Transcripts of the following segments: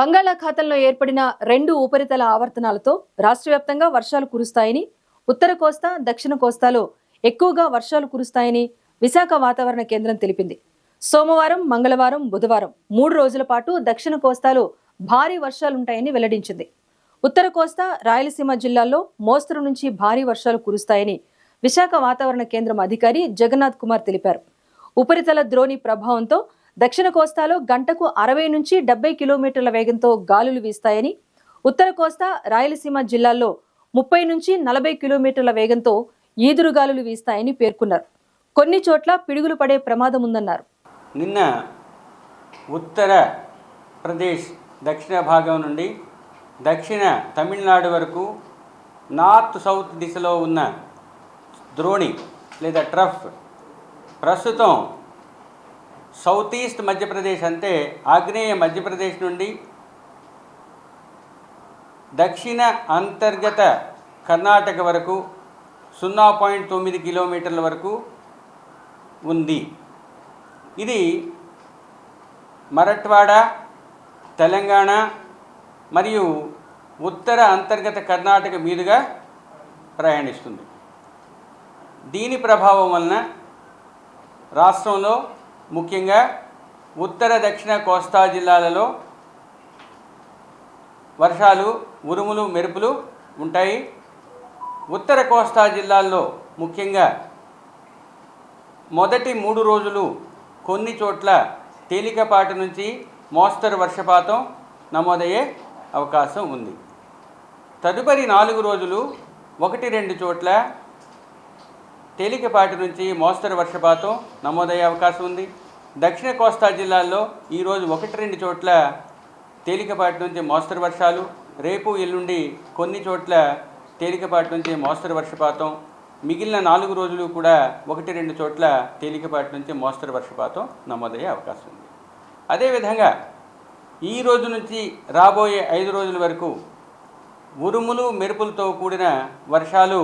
బంగాళాఖాతంలో ఏర్పడిన రెండు ఉపరితల ఆవర్తనాలతో రాష్ట్ర వ్యాప్తంగా వర్షాలు కురుస్తాయని ఉత్తర కోస్తా దక్షిణ కోస్తాలో ఎక్కువగా వర్షాలు కురుస్తాయని విశాఖ వాతావరణ కేంద్రం తెలిపింది. సోమవారం మంగళవారం బుధవారం మూడు రోజుల పాటు దక్షిణ కోస్తాలో భారీ వర్షాలుంటాయని వెల్లడించింది. ఉత్తర కోస్తా రాయలసీమ జిల్లాల్లో మోస్తరు నుంచి భారీ వర్షాలు కురుస్తాయని విశాఖ వాతావరణ కేంద్రం అధికారి జగన్నాథ్ కుమార్ తెలిపారు. ఉపరితల ద్రోణి ప్రభావంతో దక్షిణ కోస్తాలో గంటకు అరవై నుంచి డెబ్బై కిలోమీటర్ల వేగంతో గాలులు వీస్తాయని ఉత్తర కోస్తా రాయలసీమ జిల్లాల్లో ముప్పై నుంచి నలభై కిలోమీటర్ల వేగంతో ఈదురు గాలులు వీస్తాయని పేర్కొన్నారు. కొన్ని చోట్ల పిడుగులు పడే ప్రమాదం ఉందన్నారు. నిన్న ఉత్తర ప్రదేశ్ దక్షిణ భాగం నుండి దక్షిణ తమిళనాడు వరకు నార్త్ సౌత్ దిశలో ఉన్న ద్రోణి లేదా ట్రఫ్ ప్రస్తుతం సౌత్ ఈస్ట్ మధ్యప్రదేశ్ అంటే ఆగ్నేయ మధ్యప్రదేశ్ నుండి దక్షిణ అంతర్గత కర్ణాటక వరకు సున్నా పాయింట్ తొమ్మిది కిలోమీటర్ల వరకు ఉంది. ఇది మరట్వాడ తెలంగాణ మరియు ఉత్తర అంతర్గత కర్ణాటక మీదుగా ప్రయాణిస్తుంది. దీని ప్రభావం వలన రాష్ట్రంలో ముఖ్యంగా ఉత్తర దక్షిణ కోస్తా జిల్లాలలో వర్షాలు ఉరుములు మెరుపులు ఉంటాయి. ఉత్తర కోస్తా జిల్లాల్లో ముఖ్యంగా మొదటి మూడు రోజులు కొన్ని చోట్ల తేలికపాటి నుంచి మోస్తరు వర్షపాతం నమోదయ్యే అవకాశం ఉంది. తదుపరి నాలుగు రోజులు ఒకటి రెండు చోట్ల తేలికపాటి నుంచి మోస్తరు వర్షపాతం నమోదయ్యే అవకాశం ఉంది. దక్షిణ కోస్తా జిల్లాల్లో ఈరోజు ఒకటి రెండు చోట్ల తేలికపాటి నుంచి మోస్తరు వర్షాలు రేపు ఎల్లుండి కొన్ని చోట్ల తేలికపాటి నుంచి మోస్తరు వర్షపాతం మిగిలిన నాలుగు రోజులు కూడా ఒకటి రెండు చోట్ల తేలికపాటి నుంచి మోస్తరు వర్షపాతం నమోదయ్యే అవకాశం ఉంది. అదేవిధంగా ఈ రోజు నుంచి రాబోయే ఐదు రోజుల వరకు ఉరుములు మెరుపులతో కూడిన వర్షాలు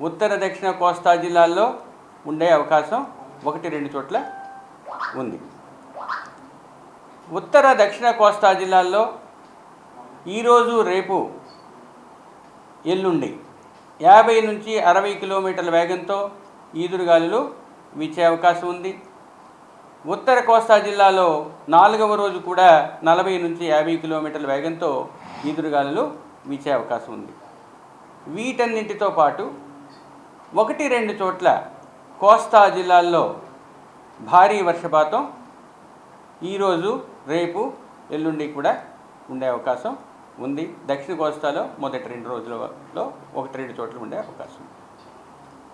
ఉత్తర దక్షిణ కోస్తా జిల్లాల్లో ఉండే అవకాశం ఒకటి రెండు చోట్ల ఉంది. ఉత్తర దక్షిణ కోస్తా జిల్లాల్లో ఈరోజు రేపు ఎల్లుండి యాభై నుంచి అరవై కిలోమీటర్ల వేగంతో ఈదురుగాలులు వీచే అవకాశం ఉంది. ఉత్తర కోస్తా జిల్లాలో నాలుగవ రోజు కూడా నలభై నుంచి యాభై కిలోమీటర్ల వేగంతో ఈదురుగాలులు వీచే అవకాశం ఉంది. వీటన్నింటితో పాటు ఒకటి రెండు చోట్ల కోస్తా జిల్లాల్లో భారీ వర్షపాతం ఈరోజు రేపు ఎల్లుండి కూడా ఉండే అవకాశం ఉంది. దక్షిణ కోస్తాలో మొదటి రెండు రోజులలో ఒకటి రెండు చోట్ల ఉండే అవకాశం. ఉంది